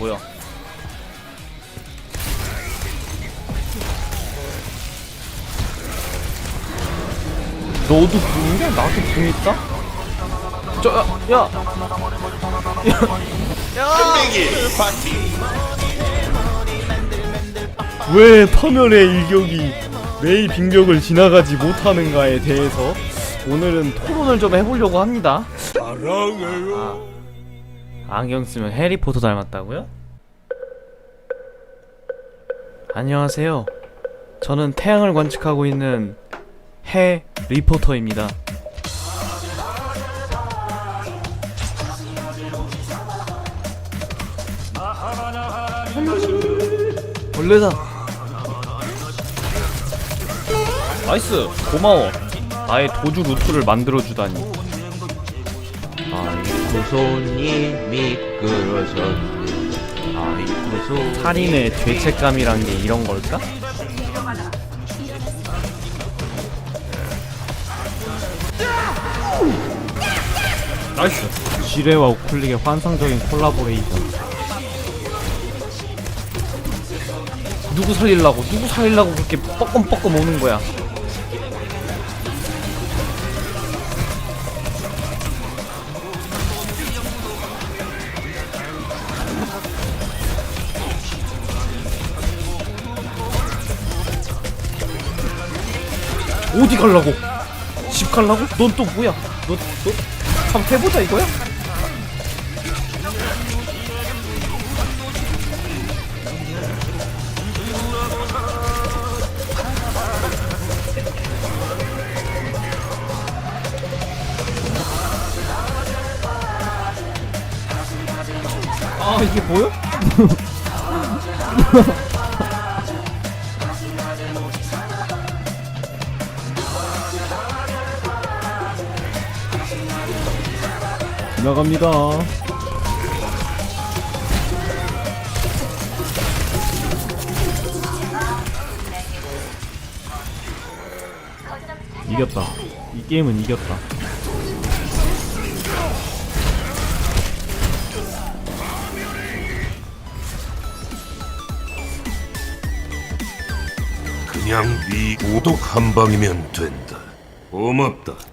뭐야? 너도 궁이야? 나도 궁 있다? 저, 야! 야! 현명이 파티 왜 파멸의 일격이 메이 빙벽을 지나가지 못하는가에 대해서 오늘은 토론을 좀 해보려고 합니다. 사랑해요 아, 안경 쓰면 해리포터 닮았다고요? 안녕하세요. 저는 태양을 관측하고 있는 해 리포터입니다. 벌레다. 나이스. 고마워. 나의 도주 루트를 만들어주다니. 손이 미끄러졌네. 아이쿠 손 살인의 죄책감이란 게 이런 걸까? 나이스. 지뢰와 우클릭의 환상적인 콜라보레이션. 누구 살리려고? 누구 살리려고 그렇게 뻐끔뻐끔 오는 거야 어디 갈라고? 집 갈라고? 넌 또 뭐야? 너, 너, 한번 해보자 이거야? 아 이게 보여? 지나갑니다. 이겼다. 이 게임은 이겼다. 그냥 네 오독 한 방이면 된다 고맙다